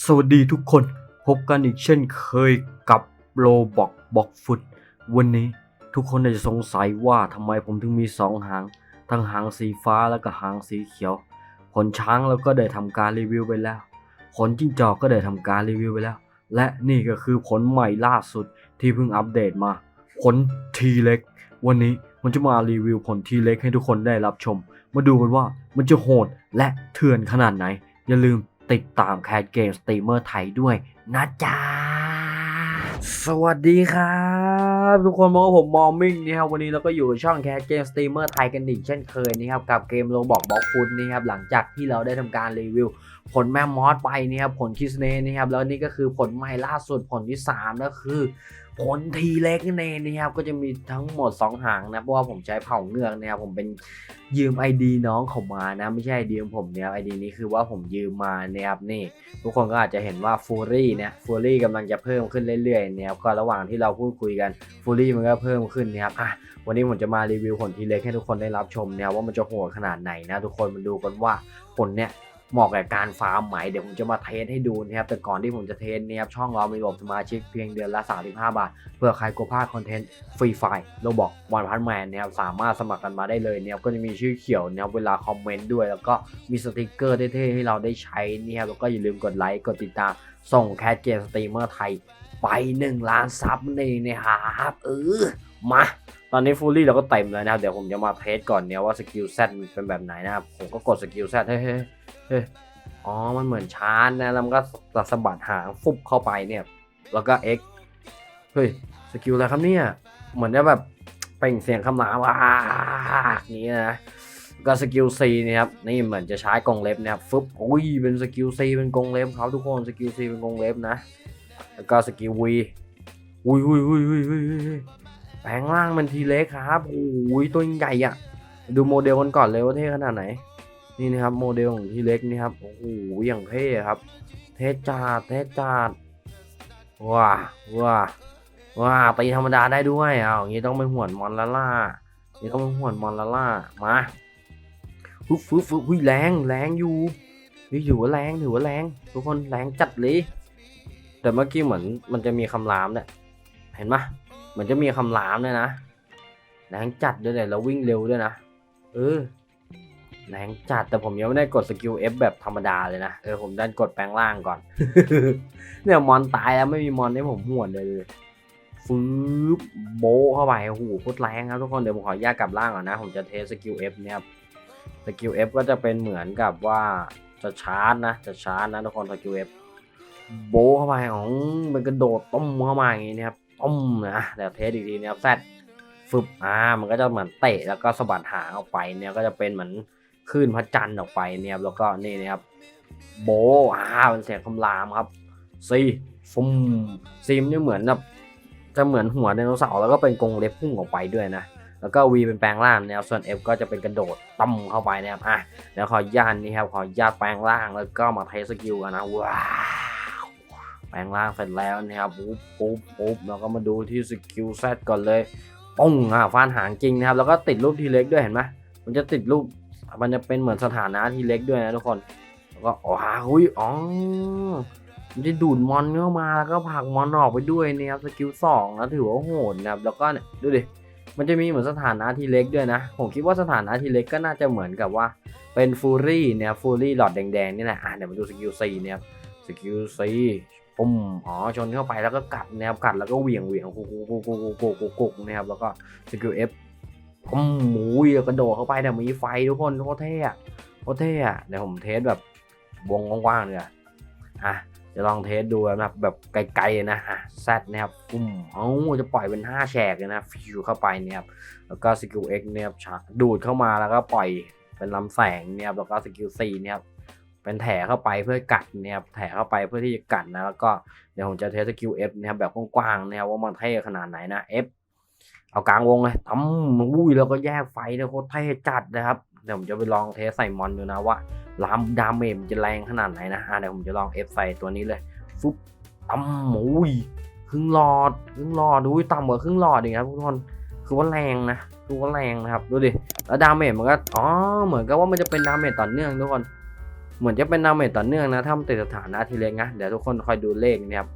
สวัสดีทุกคนพบกันอีกเช่นเคยกับโลบอกบอกฟุตวันนี้ทุกคนอาจจะสงสัยว่าทำไมผมถึงมีสองหาง ทั้งหางสีฟ้าแล้วก็หางสีเขียวผลช้างเราก็ได้ทำการรีวิวไปแล้วผลจิ้งจอกก็ได้ทำการรีวิวไปแล้ว และนี่ก็คือผลใหม่ล่าสุดที่เพิ่งอัปเดตมาผลทีเล็ก วันนี้มันจะมารีวิวผลทีเล็กให้ทุกคนได้รับชม มาดูกันว่ามันจะโหดและเถื่อนขนาดไหน อย่าลืม ติดตามแคสเกมสตรีมเมอร์ไทยด้วยนะจ๊ะ สวัสดีครับ ทุกคนพบกับผมมอมมิ่งนี่ครับวันนี้เราก็อยู่ช่องแคสเกมสตรีมเมอร์ไทยกันอีกเช่นเคยนี่ครับกับเกมโรบอกบอกคุณนี่ครับหลังจากที่เราได้ทำการรีวิว ผลแม่มอสไปนี่ครับผลคิสเน่นี่ครับแล้วนี่ก็คือผลใหม่ล่าสุดผลที่3ก็คือผลทีเล็กนั่นเองนะครับก็จะมีทั้งหมด 2 หางนะเพราะว่าผมใช้เผาเงือกนะครับผมเป็นยืม ID น้องเขามานะ ไม่ใช่ ID ของผมเนี่ย ID นี้คือว่าผมยืมมานะครับนี่ทุกคนก็อาจจะเห็นว่าฟูรี่เนี่ยฟูรี่กำลังจะเพิ่มขึ้นเรื่อยๆนะครับก็ระหว่างที่เราพูดคุยกันฟูรี่มันก็เพิ่มขึ้นนะครับอะวันนี้ผมจะมารีวิวผลทีเล็กให้ทุกคนได้รับชมนะครับว่ามันจะโหดขนาดไหนนะทุกคนมาดูกันว่าผลเนี่ย เหมาะกับการฟาร์มไหมเดี๋ยวผมจะมาเทสให้ดูนะครับแต่ก่อนที่ผมจะเทสเนี่ยครับช่องเรามีระบบสมาชิกเพียงเดือนละ 35 บาท เพื่อใครกลัวพลาดคอนเทนต์ฟรีไฟล์เราบอกวันพันแมนนะครับสามารถสมัครกันมาได้เลยเนี่ยก็จะมีชื่อเขียวนะครับเวลาคอมเมนต์ด้วย แล้วก็มีสติกเกอร์เท่ๆให้เราได้ใช้เนี่ยครับแล้วก็อย่าลืมกดไลค์กดติดตามส่งแคสเกมสตรีมเมอร์ไทยไป 1 ล้านซับนั่นเองนะครับเออมา ตอนนี้ฟูลี่เราก็เต็มแล้วนะครับ เดี๋ยวผมจะมาเทสก่อนเนี่ยว่าสกิลเซตเป็นแบบไหนนะครับ ผมก็กดสกิลเซตเฮ้ยเฮ้ยเฮ้อ๋อ มันเหมือนชาร์จนะ แล้วมันก็สะบัดหางฟุบเข้าไปเนี่ย แล้วก็ X เฮ้ย สกิลอะไรครับเนี่ย เหมือนจะแบบเป่งเสียงคำรามว้าอย่างนี้นะก็สกิล C เนี่ครับนี่เหมือนจะใช้กรงเล็บนะครับฟึบอุ้ยเป็นสกิล C เป็นกรงเล็บครับทุกคนสกิล C เป็นกรงเล็บนะ แล้วก็สกิล V อุ้ยอุ้ยอุ้ยอุ้ยอุ้ยอุ้ย แปลงร่างเป็นทีเล็กครับโอ้ยตัวใหญ่อะดูโมเดลกันก่อนเลยว่าเท่ขนาดไหน นี่นะครับโมเดลของทีเล็กนี่ครับ โอ้โห อย่างเท่ครับ เท่จัดเท่จัดว้าว้าว้าตีธรรมดาได้ด้วยเอาอย่างนี้ต้องไปหวนมอนละล่านี่ต้องไปหวนมอนละล่า มาฟึบฟึบฟึบหุ้ยแรงแรงอยู่นี่ถือว่าแรงถือว่าแรงทุกคนแรงจัดเลย แต่เมื่อกี้เหมือนมันจะมีคำรามเนี่ย เห็นปะ เหมือนจะมีคำรามเนี่ยนะแรงจัดด้วยเนี่ยแล้ววิ่งเร็วด้วยนะเออแรงจัดแต่ผมยังไม่ได้กดสกิล F แบบธรรมดาเลยนะเออผมดันกดแปลงร่างก่อน เนี่ยมอนตายแล้วไม่มีมอนให้ผมหวนเลยเลยฟืบโบเข้าไปโอ้โหโคตรแรงครับทุกคนเดี๋ยวผมขอแยกกลับร่างก่อนนะ ผมจะเทสสกิล F เนี่ยครับสกิล F ก็จะเป็นเหมือนกับว่าจะชาร์จนะจะชาร์จนะทุกคนสกิล F โบเข้าไปอ๋อเป็นกระโดดต้มเข้ามาอย่างนี้นะครับ ต้มนะเดี๋ยวเทสอีกทีนะครับแซดฟึบอ่ามันก็จะเหมือนเตะแล้วก็สะบัดหางออกไปเนี่ยก็จะเป็นเหมือนคลื่นพระจันทร์ออกไปเนี่ยแล้วก็นี่นะครับโบอ่าเป็นเสียงคำรามครับซีฟุมซีมนี่เหมือนแบบจะเหมือนหัวไดโนเสาร์แล้วก็เป็นกรงเล็บพุ่งออกไปด้วยนะแล้วก็ V เป็นแปลงร่างนะครับส่วน F ก็จะเป็นกระโดดตั้มเข้าไปนะครับอะเดี๋ยวขอย่านนี่ครับขอย่านแปลงร่างแล้วก็มาเทสสกิลกันนะว้า แปลงร่างเสร็จแล้วนะครับปุ๊บปุ๊บปุ๊บแล้วก็มาดูที่สกิลเซตก่อนเลยปุ้งอะฟานหางจริงนะครับ แล้วก็ติดรูปทีเล็กด้วยเห็นไหมมันจะติดรูป มันจะเป็นเหมือนสถานะทีเล็กด้วยนะทุกคน แล้วก็อ๋อหุยอ๋อมันจะดูดมอนเข้ามาแล้วก็ผลักมอนออกไปด้วยนะครับสกิลสองนะถือว่าโหดนะครับแล้วก็เนี่ยดูดิมันจะมีเหมือนสถานะทีเล็กด้วยนะ ผมคิดว่าสถานะทีเล็กก็น่าจะเหมือนกับว่าเป็นฟูรี่เนี่ยฟูรี่หลอดแดงๆนี่แหละอะเดี๋ยวมาดูสกิลซีเนี่ย สกิลซีปุ่มอ๋อชนเข้าไปแล้วก็กัดนะครับกัดแล้วก็เหวี่ยงเหวี่ยงกุกกุกกุกกุกกุกกุกกุกนะครับแล้วก็สกิลเอฟปุ่มหมูยกระโดดเข้าไปแต่มีไฟทุกคนโคตรเท่อะโคตรเท่อะเดี๋ยวผมเทสแบบวงกว้างๆเลยอะอะจะลองเทสดูนะครับแบบไกลๆนะฮะแซดนะครับปุ่มเอ้าจะปล่อยเป็น 5 แฉกเลยนะฟิวเข้าไปเนี่ยครับแล้วก็สกิลเอ็กเนี่ยครับดูดเข้ามาแล้วก็ปล่อยเป็นลำแสงเนี่ยครับแล้วก็สกิลซีเนี่ยครับ เป็นแถเข้าไปเพื่อกัดเนี่ยครับแถเข้าไปเพื่อที่จะกัดนะแล้วก็เดี๋ยวผมจะเทสกิล F นะครับแบบกว้างๆนะครับว่ามันเท่ขนาดไหนนะ F เอากลางวงเลยตั้มอุ้ยแล้วก็แยกไฟเนี่ยโคตรเท่จัดนะครับเดี๋ยวผมจะไปลองเทสใส่มอนดูนะว่าลามดาเมจมันจะแรงขนาดไหนนะอะเดี๋ยวผมจะลอง F ใส่ตัวนี้เลยฟุบตั้มอุ้ยครึ่งหลอดครึ่งหลอดอุ้ยต่ำกว่าครึ่งหลอดเองครับทุกคนคือว่าแรงนะคือว่าแรงนะครับดูดิแล้วดาเมจมันก็อ๋อเหมือนกับว่ามันจะเป็นดาเมจต่อเนื่องทุกคน เหมือนจะเป็นดาเมจต่อเนื่องนะถ้ามันติดสถานะทีเล็กนะเดี๋ยวทุกคนคอยดูเลขนะครับ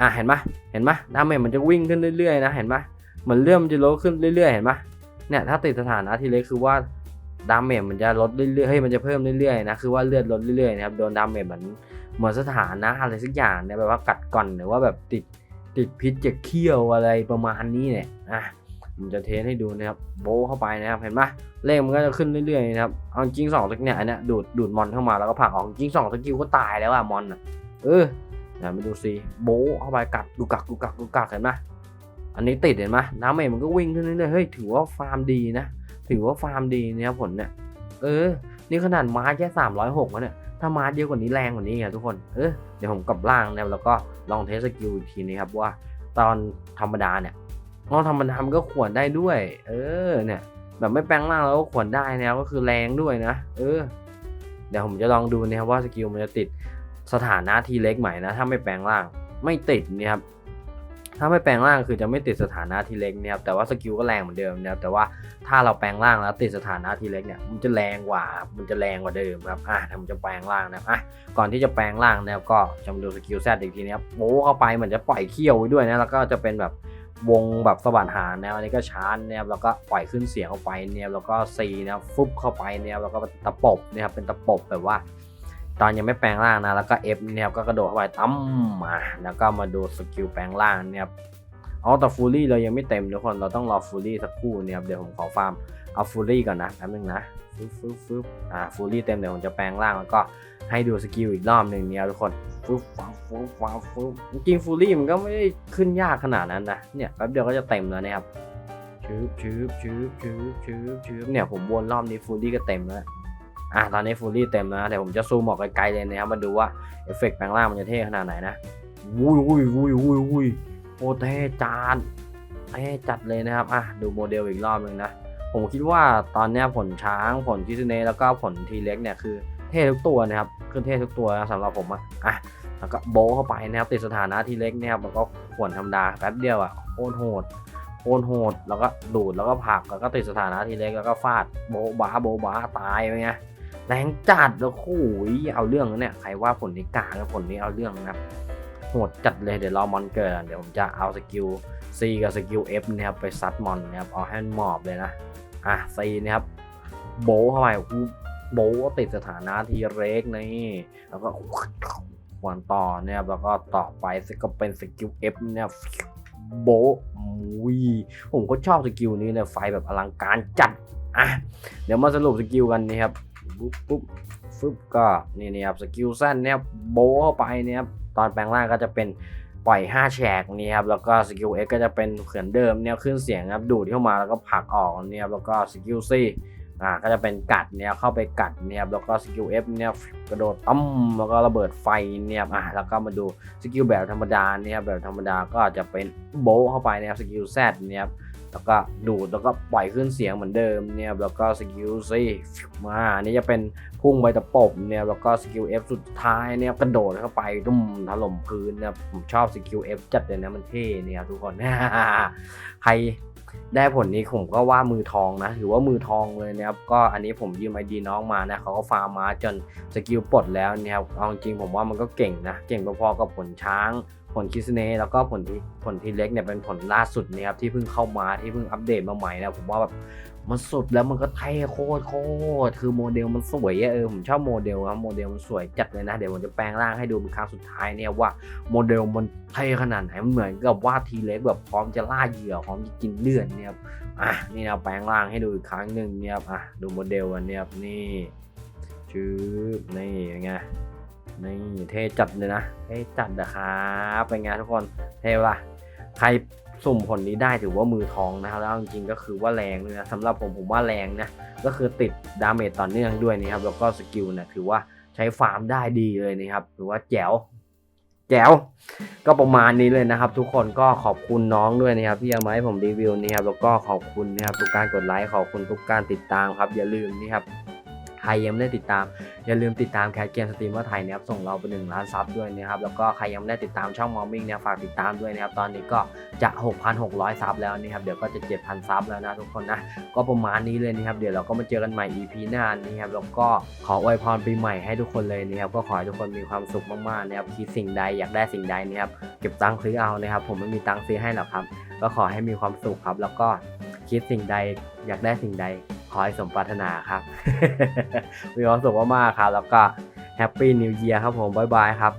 อะเห็นปะเห็นปะดาเมจมันจะวิ่งขึ้นเรื่อยๆนะเห็นปะเหมือนเลื่อมนจะลดขึ้นเรื่อยๆเห็นปะเนี่ยถ้าติดสถานะทีเล็กคือว่าดาเมจมันจะลดเรื่อยๆเฮ้ยมันจะเพิ่มเรื่อยๆนะคือว่าเลือดลดเรื่อยๆนะครับโดนดาเมจเหมือนเหมือนสถานะอะไรสักอย่างเนี่ยแบบว่ากัดก่อนหรือว่าแบบติดติดพิษจากเขี้ยวอะไรประมาณนี้เนี่ยอะ ผมจะเทสให้ดูนะครับโบเข้าไปนะครับเห็นปะเลขมันก็จะขึ้นเรื่อยๆนะครับเอาจริงสองสกิลเนี่ยอันเนี้ยดูดดูดมอนเข้ามาแล้วก็ผักออกจริงสองสกิลก็ตายแล้วอะมอนอะเออเดี๋ยวมาดูสิโบเข้าไปกัดกูกักกูกักกูกักเห็นไหมอันนี้ติดเห็นไหมน้ำเมจมันก็วิ่งขึ้นเรื่อยๆเฮ้ยถือว่าฟาร์มดีนะถือว่าฟาร์มดีนะครับผลเนี่ยเออ นี่ขนาดมาแค่สามร้อยหกเนี่ยถ้ามาเยอะกว่านี้แรงกว่านี้ไงทุกคนเออเดี๋ยวผมกลับล่างนะแล้วก็ลองเทสสกิลอีกทีนะครับว่าตอนธรรมดาเนี่ย ตอนธรรมดามันก็ขวนได้ด้วย เออเนี่ย แบบไม่แปลงร่างแล้วก็ขวนได้นะครับก็คือแรงด้วยนะ เออ เดี๋ยวผมจะลองดูนะครับว่าสกิลมันจะติดสถานะทีเล็กใหม่นะ ถ้าไม่แปลงร่างไม่ติดนะครับถ้าไม่แปลงร่างคือจะไม่ติดสถานะทีเล็กนะครับแต่ว่าสกิลก็แรงเหมือนเดิมนะครับแต่ว่าถ้าเราแปลงร่างแล้วติดสถานะทีเล็กเนี่ยมันจะแรงกว่า มันจะแรงกว่าเดิมครับอะถ้าผมจะแปลงร่างนะครับอะก่อนที่จะแปลงร่างนะครับก็จะมาดูสกิลแซดอีกทีนะครับโอ้เข้าไปเหมือนจะปล่อยเขี้ยวไว้ด้วยนะแล้วก็จะเป็นแบบ วงแบบสว่านหานะครับอันนี้ก็ชาร์จนะครับแล้วก็ปล่อยขึ้นเสียงเข้าไปเนี่ยแล้วก็ซีนะครับฟุบเข้าไปเนี่ยแล้วก็ตะปบนะครับเป็นตะปบแบบว่า ตอนยังไม่แปลงร่างนะแล้วก็เอฟเนี่ยก็กระโดดเข้าไปตั้มมาแล้วก็มาดูสกิลแปลงร่างเนี่ย เอาแต่ฟูลี่เรายังไม่เต็มทุกคนเราต้องรอฟูลี่สักครู่เนี่ยครับเดี๋ยวผมขอฟาร์มเอาฟูลี่ก่อนนะแป๊บนึงนะฟึบฟึบฟึบอ่าฟูลี่เต็มเดี๋ยวผมจะแปลงร่างแล้วก็ให้ดูสกิลอีกรอบหนึ่งเนี่ยทุกคนฟึบฟ้าฟึบฟ้าฟึบจริงฟูลี่มันก็ไม่ได้ขึ้นยากขนาดนั้นนะเนี่ยแป๊บเดียวก็จะเต็มแล้วนะครับชืบชืบชืบชืบชืบชืบเนี่ยผมวนรอบนี้ฟูลี่ก็เต็มแล้วอะตอนนี้ฟูลี่เต็มแล้วนะเดี๋ยวผมจะซูมออกไกลๆเลยนะครับมาดูว่าเอฟเฟกต์แปลงร่างมันจะเท่ขนาดไหนนะวุ้ยวุ้ยวุ้ยวุ้ยวุ้ย โอ้เท่จานเท่จัดเลยนะครับอะดูโมเดลอีกรอบหนึ่งนะ ผมคิดว่าตอนนี้ผลช้างผลคิสเนแล้วก็ผลทีเล็กเนี่ยคือเท่ทุกตัวนะครับคือเท่ทุกตัวนะสำหรับผมอะอะแล้วก็โบเข้าไปนะครับติดสถานะทีเล็กนี่ยครับแล้วก็ขวนธรรมดาแป๊บเดียวอะโอนโหดโอนโหดแล้วก็ดูดแล้วก็ผักแล้วก็ติดสถานะทีเล็กแล้วก็ฟาดโบบ้าโบบ้าตายไปไงแรงจัดแล้วคู่ยเอาเรื่องนะเนี่ยใครว่าผลนี้กลางกับผลนี้เอาเรื่องนะครับ หดจัดเลยเดี๋ยวรอมอนเกิดก่อนเดี๋ยวผมจะเอาสกิล C กับสกิล F นะครับไปซัดมอนนะครับเอาให้มันหมอบเลยนะอะ C นะครับโบเข้าไปอู้โบติดสถานะทีเล็กนี่แล้วก็ขวนต่อเนี่ยแล้วก็ต่อไปก็เป็นสกิล F เนี่ยโบมุยผมก็ชอบสกิลนี้เนี่ยไฟแบบอลังการจัดอะเดี๋ยวมาสรุปสกิลกันนะครับปุ๊บปุ๊บฟึบก็นี่นี่ครับสกิลสั้นเนี่ยโบเข้าไปเนี่ยครับ ตอนแปลงร่างก็จะเป็นปล่อย 5 แฉกนี่ครับ แล้วก็สกิล X ก็จะเป็นเขือนเดิมเนี่ยขึ้นเสียงครับ ดูดเข้ามาแล้วก็ผลักออกเนี่ยครับแล้วก็สกิล C อ่าก็จะเป็นกัดเนี่ยเข้าไปกัดเนี่ยครับแล้วก็สกิล F เนี่ยกระโดดตั้มแล้วก็ระเบิดไฟเนี่ยอ่าแล้วก็มาดูสกิลแบบธรรมดาเนี่ยครับแบบธรรมดาก็จะเป็นโบเข้าไปเนี่ยครับสกิล Z เนี่ย แล้วก็ดูดแล้วก็ปล่อยขึ้นเสียงเหมือนเดิมเนี่ยแล้วก็สกิล C มาอันนี้จะเป็นพุ่งไปตะปบเนี่ยแล้วก็สกิล F สุดท้ายเนี่ยกระโดดเข้าไปดุ้มถล่มพื้นนะผมชอบสกิล F จัดเลยนะมันเท่เนี่ยครับทุกคนใครได้ผลนี้ผมก็ว่ามือทองนะถือว่ามือทองเลยนะครับก็อันนี้ผมยืมไอดีน้องมานะเขาก็ฟาร์มมาจนสกิลปลดแล้วเนี่ยครับเอาจริงผมว่ามันก็เก่งนะ เก่งพอๆกับผลช้าง ผลคิสเน่แล้วก็ผลที่ผลที่เล็กเนี่ยเป็นผลล่าสุดนะครับที่เพิ่งเข้ามาที่เพิ่งอัปเดตมาใหม่นะผมว่าแบบมันสุดแล้วมันก็เท่โคตรโคตรคือโมเดลมันสวยเออผมชอบโมเดลครับโมเดลมันสวยจัดเลยนะเดี๋ยวผมจะแปลงร่างให้ดูเป็นครั้งสุดท้ายเนี่ยว่าโมเดลมันเท่ขนาดไหนมันเหมือนกับว่าทีเล็กแบบพร้อมจะล่าเหยื่อพร้อมจะกินเลือดเนี่ยครับอะนี่เราแปลงร่างให้ดูอีกครั้งหนึ่งเนี่ยครับอะดูโมเดลอันเนี้ยครับนี่ชื่อนี่ไง นี่เท่จัดเลยนะเท่จัดนะครับเป็นไงทุกคนเท่ปะใครสุ่มผลนี้ได้ถือว่ามือทองนะครับแล้วจริงๆก็คือว่าแรงเลยนะสำหรับผมผมว่าแรงนะก็คือติดดาเมจต่อเนื่องด้วยนะครับแล้วก็สกิลเนี่ยถือว่าใช้ฟาร์มได้ดีเลยนะครับถือว่าแจ๋วแจ๋วก็ประมาณนี้เลยนะครับ ทุกคนก็ขอบคุณน้องด้วยนะครับที่เอามาให้ผมรีวิวนี่ครับแล้วก็ขอบคุณนะครับทุกการกดไลค์ขอบคุณทุกการติดตามครับอย่าลืมนี่ครับ ใครยังไม่ได้ติดตาม อย่าลืมติดตามแคสเกมสตรีมเมอร์ไทยนะครับส่งเราไปหนึ่งล้านซับด้วยนะครับแล้วก็ใครยังไม่ได้ติดตามช่องมอมมิ่งเนี่ยฝากติดตามด้วยนะครับตอนนี้ก็จะ 6,600 ซับแล้วนะครับเดี๋ยวก็จะ 7,000 ซับแล้วนะทุกคนนะก็ประมาณนี้เลยนะครับเดี๋ยวเราก็มาเจอกันใหม่ EP หน้านี้ครับแล้วก็ขออวยพรปีใหม่ให้ทุกคนเลยนะครับก็ขอให้ทุกคนมีความสุขมากๆนะครับคิดสิ่งใดอยากได้สิ่งใดนะครับเก็บตังค์ซื้อเอานะครับผมไม่มีตังค์ซื้อให้หรอกครับ ก็ขอให้มีความสุขครับ แล้วก็คิดสิ่งใดอยากได้สิ่งใด ขอให้สมปรารถนาครับ มีความสุขมากๆครับ แล้วก็แฮปปี้นิวเยียร์ครับผม บ๊ายบายครับ